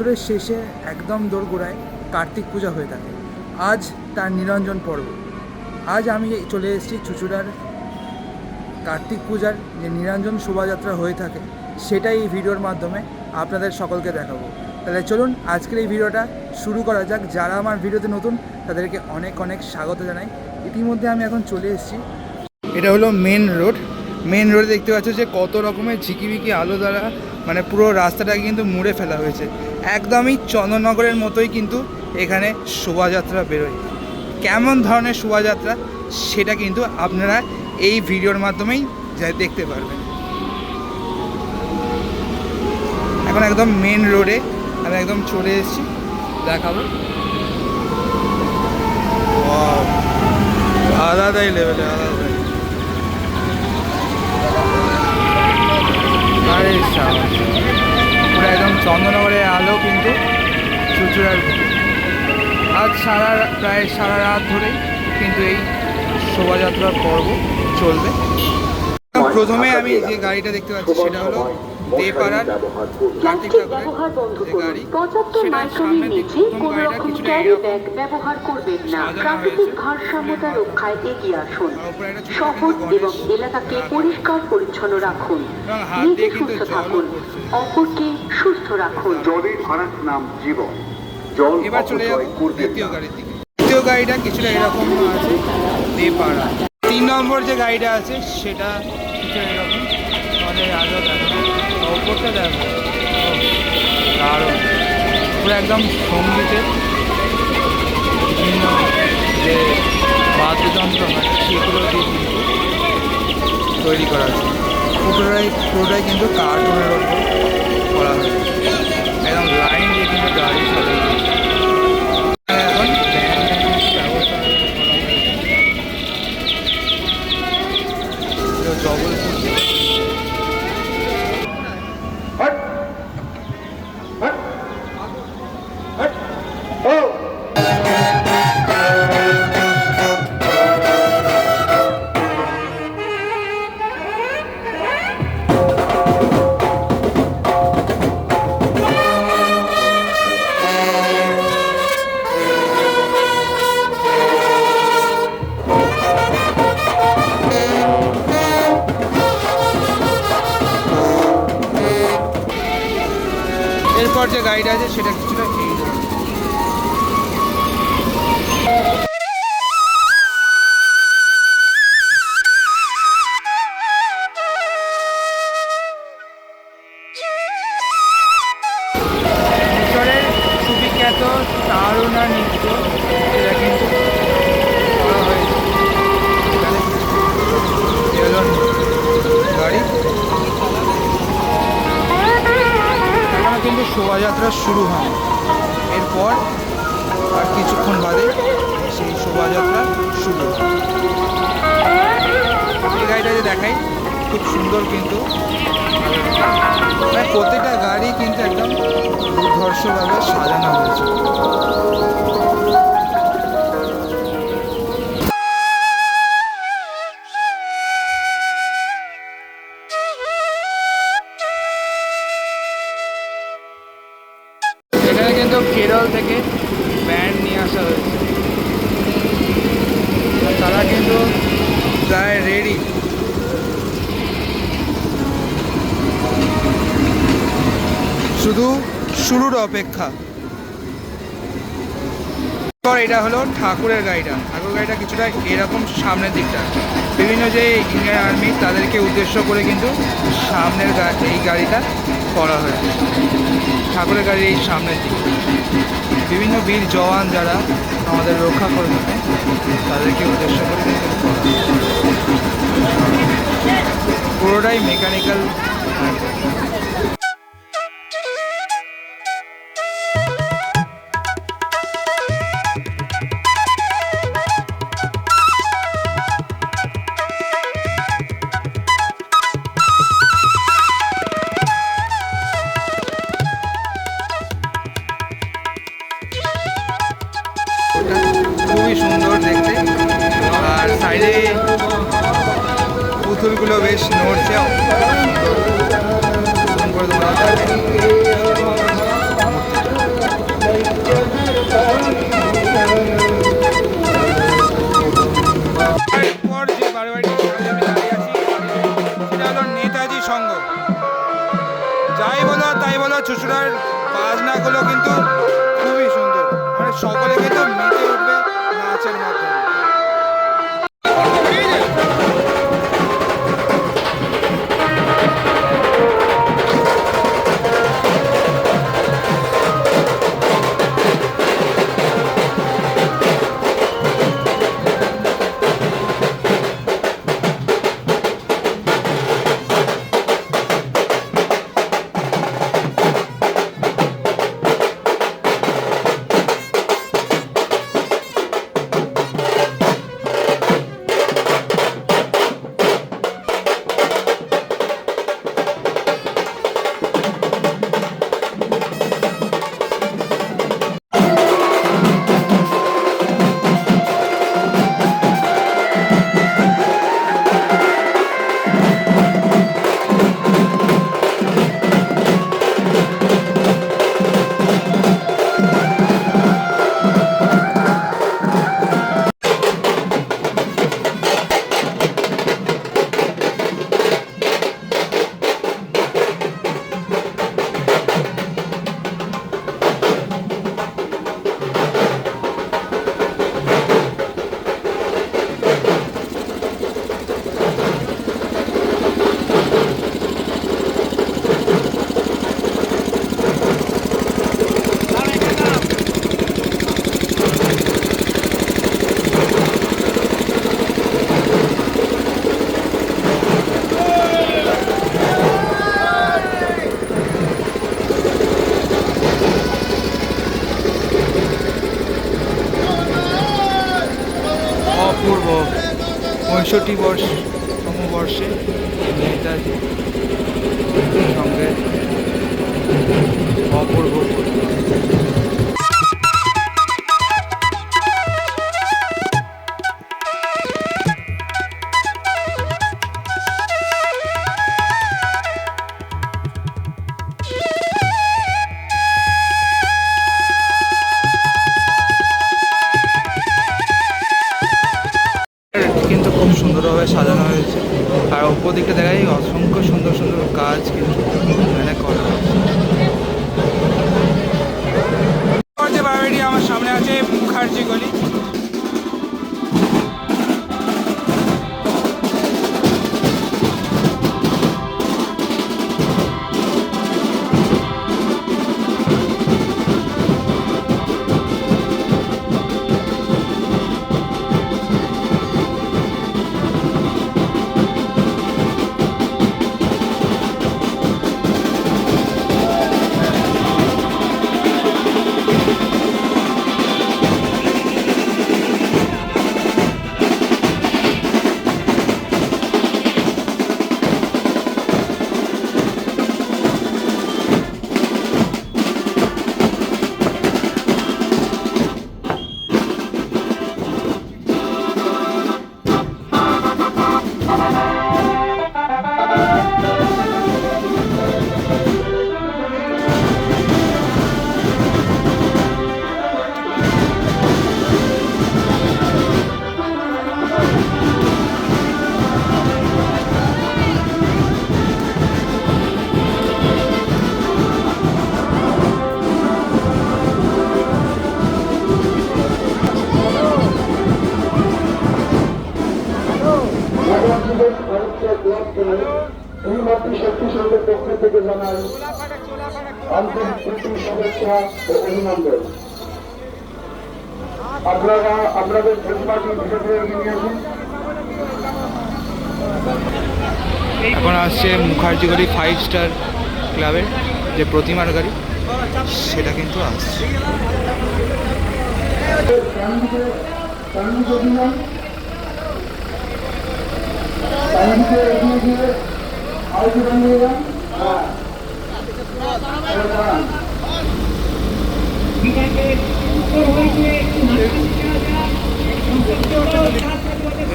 বছরের শেষে একদম দোরগোড়ায় কার্তিক পূজা হয়ে থাকে। আজ তার নিরঞ্জন পর্ব। আজ আমি চলে এসেছি চুচুড়ার কার্তিক পূজার যে নিরঞ্জন শোভাযাত্রা হয়ে থাকে, সেটাই এই ভিডিওর মাধ্যমে আপনাদের সকলকে দেখাবো। তাহলে চলুন, আজকের এই ভিডিওটা শুরু করা যাক। যারা আমার ভিডিওতে নতুন, তাদেরকে অনেক অনেক স্বাগত জানাই। ইতিমধ্যে আমি এখন চলে এসেছি। এটা হলো মেন রোড। মেন রোডে দেখতে পাচ্ছ যে কত রকমের ঝিকিমিকি আলো দ্বারা মানে পুরো রাস্তাটাকে কিন্তু মুড়ে ফেলা হয়েছে। একদমই চন্দননগরের মতোই কিন্তু এখানে শোভাযাত্রা বেরোয়। কেমন ধরনের শোভাযাত্রা, সেটা কিন্তু আপনারা এই ভিডিওর মাধ্যমেই দেখতে পারবেন। এখন একদম মেন রোডে আমি একদম চলে এসেছি, দেখাবো! আলাদাই লেভেলে আলাদাই। আরে পুরো চন্দ্রনগরের আলো কিন্তু চুচুড়ার আজ সারা প্রায় সারা রাত ধরেই কিন্তু এই শোভাযাত্রার পর্ব চলবে। প্রথমে আমি যে গাড়িটা দেখতে পাচ্ছি সেটা হলো দেপাড়ার কার্তিক ঠাকুরের যে গাড়ি। সেটার প্রথম গাড়িটা কিছুটা ব্যবহার করবেন না। প্রাকৃতিক ভারসাম্যতা রক্ষায় এগিয়ে আসুন। শহর এবং এলাকাকে পরিষ্কার পরিচ্ছন্ন রাখুন। নিজে সুস্থ থাকুন। অপরকে সুস্থ রাখুন। জলের আরেক নাম জীবন জল এবার চলে যাব দ্বিতীয় গাড়ির দিকে। দ্বিতীয় গাড়িটা কিছুটা এরকম আছে দেপাড়া তিন নম্বর যে গাড়িটা আছে সেটা কিছুটা এরকম আমাদের আরও দেখো ওপরটা দেখো দারুণ। পুরো একদম সঙ্গীতের বিভিন্ন যে বাদ্যযন্ত্র হয় সেগুলো দিয়ে কিন্তু তৈরি করা আছে পুরোটাই পুরোটাই কিন্তু কার্টুনের ওপর করা হয়েছে। একদম লাইন দিয়ে কিন্তু গাড়ি সাজানো সুবিখ্যাত তারুণা নৃত্য এটা কিন্তু করা হয়েছে। গাড়ি এখনও কিন্তু শোভাযাত্রা শুরু হয়। এরপর আর কিছুক্ষণ বাদে সেই শোভাযাত্রা শুরু হয়। গাড়িটা যে দেখাই খুব সুন্দর কিন্তু। মানে প্রত্যেকটা গাড়ি কিন্তু একদম দুর্ধর্ষভাবে সাজানো হয়েছে। অপেক্ষা এটা হলো ঠাকুরের গাড়িটা। ঠাকুর গাড়িটা কিছুটা এরকম সামনের দিকটা। বিভিন্ন যে ইন্ডিয়ান আর্মি তাদেরকে উদ্দেশ্য করে কিন্তু সামনের এই গাড়িটা করা হয়েছে। ঠাকুরের গাড়ির এই সামনের দিক। বিভিন্ন বীর জওয়ান যারা আমাদের রক্ষা করে থাকে, তাদেরকে উদ্দেশ্য করে কিন্তু পুরোটাই মেকানিক্যাল হলো চুচুড়ার বাজনাগুলো কিন্তু খুবই সুন্দর। মানে সকলে কিন্তু মেতে উঠবে নাচের মাধ্যমে। divorcio. আপনারা আপনাদের নিয়ে আসুন। এখন আসছে মুখার্জি গলি ফাইভ স্টার ক্লাবের যে প্রতিমার গাড়ি সেটা কিন্তু আসছে।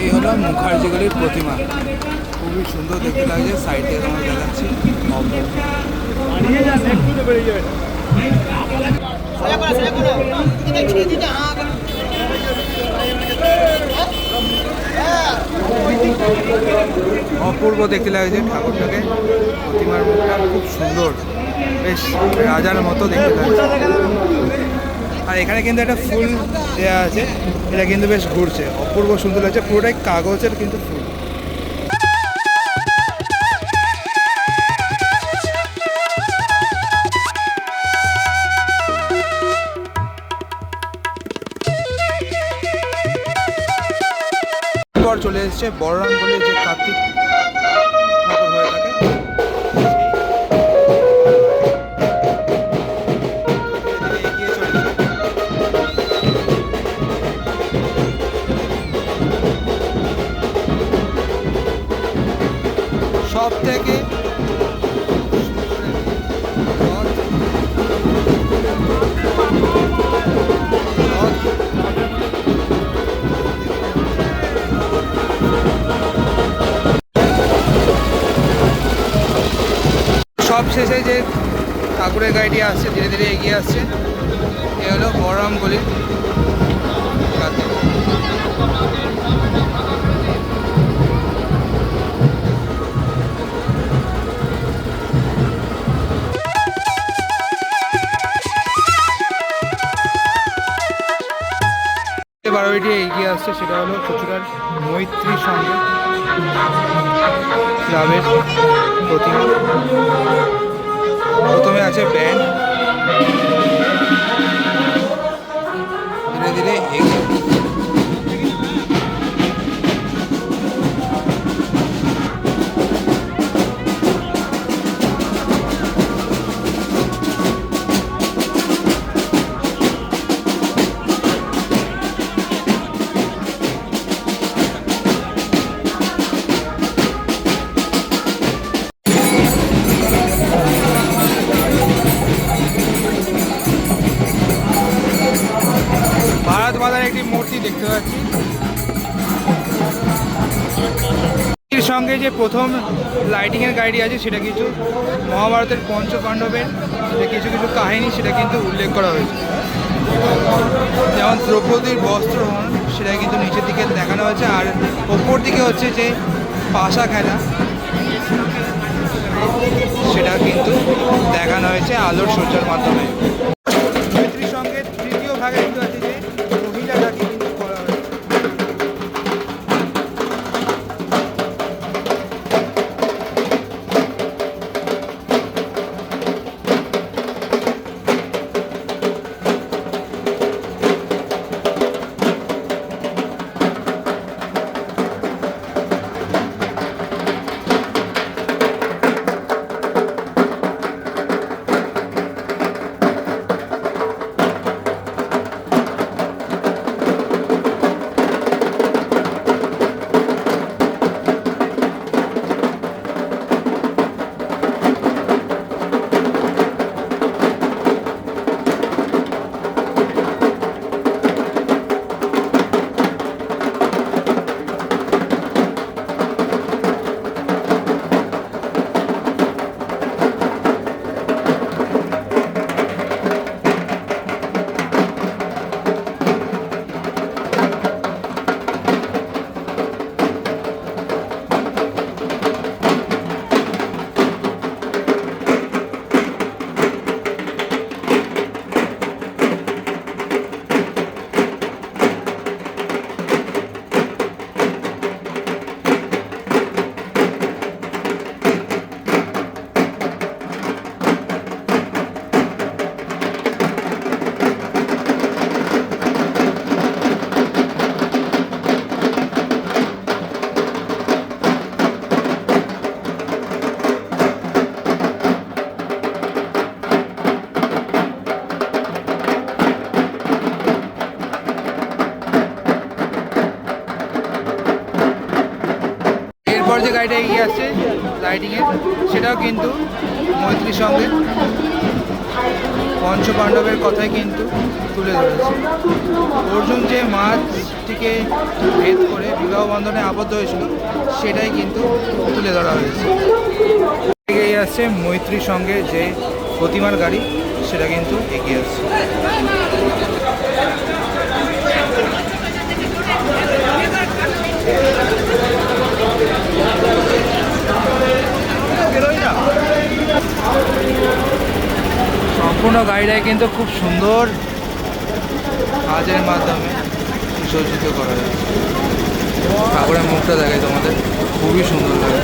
এই হলো মুখার্জিগুলির প্রতিমা। খুবই সুন্দর দেখতে লাগছে সাইড তোমার দেখাচ্ছি। অপূর্ব দেখতে লাগছে ঠাকুরটাকে, প্রতিমার মুখটা খুব সুন্দর। বেশ, রাজার মতো দেখতে লাগছে। আর এখানে কিন্তু একটা ফুল দেওয়া আছে। এটা কিন্তু বেশ ঘুরছে। অপূর্ব সুন্দর লাগছে। পুরোটাই কাগজের কিন্তু ফুল। চলে এসেছে বলে যে কার্তিক শেষে যে ঠাকুরের গাড়িটি আসছে, ধীরে ধীরে এগিয়ে আসছে, এ হলো কার্তিক। বারোটি এগিয়ে আসছে, সেটা হলো চুচুড়ার মৈত্রী সঙ্গে ক্লাবের প্রতিমা প্রথমে আছে ব্যান্ড। ধীরে ধীরে সঙ্গে যে প্রথম লাইটিংয়ের গাড়ি আছে, সেটা কিছু মহাভারতের পঞ্চপাণ্ডবের যে কিছু কিছু কাহিনী, সেটা কিন্তু উল্লেখ করা হয়েছে। যেমন দ্রৌপদীর বস্ত্রহরণ সেটা কিন্তু নিচের দিকে দেখানো হয়েছে। আর ওপর দিকে হচ্ছে যে পাশা খেলা, সেটা কিন্তু দেখানো হয়েছে আলোর সজ্জার মাধ্যমে। মাছটিকে ভেদ করে বিবাহ বন্ধনে আবদ্ধ হয়েছিল, সেটাই কিন্তু তুলে ধরা হয়েছে। এগিয়ে আসছে মৈত্রীর সঙ্গে যে প্রতিমার গাড়ি, সেটা কিন্তু এগিয়ে আসছে। সম্পূর্ণ গাড়িটাই কিন্তু খুব সুন্দর কাজের মাধ্যমে সুসজ্জিত করা হয়েছে ঠাকুরের মুখটা দেখে তোমাদের। খুবই সুন্দর লাগে।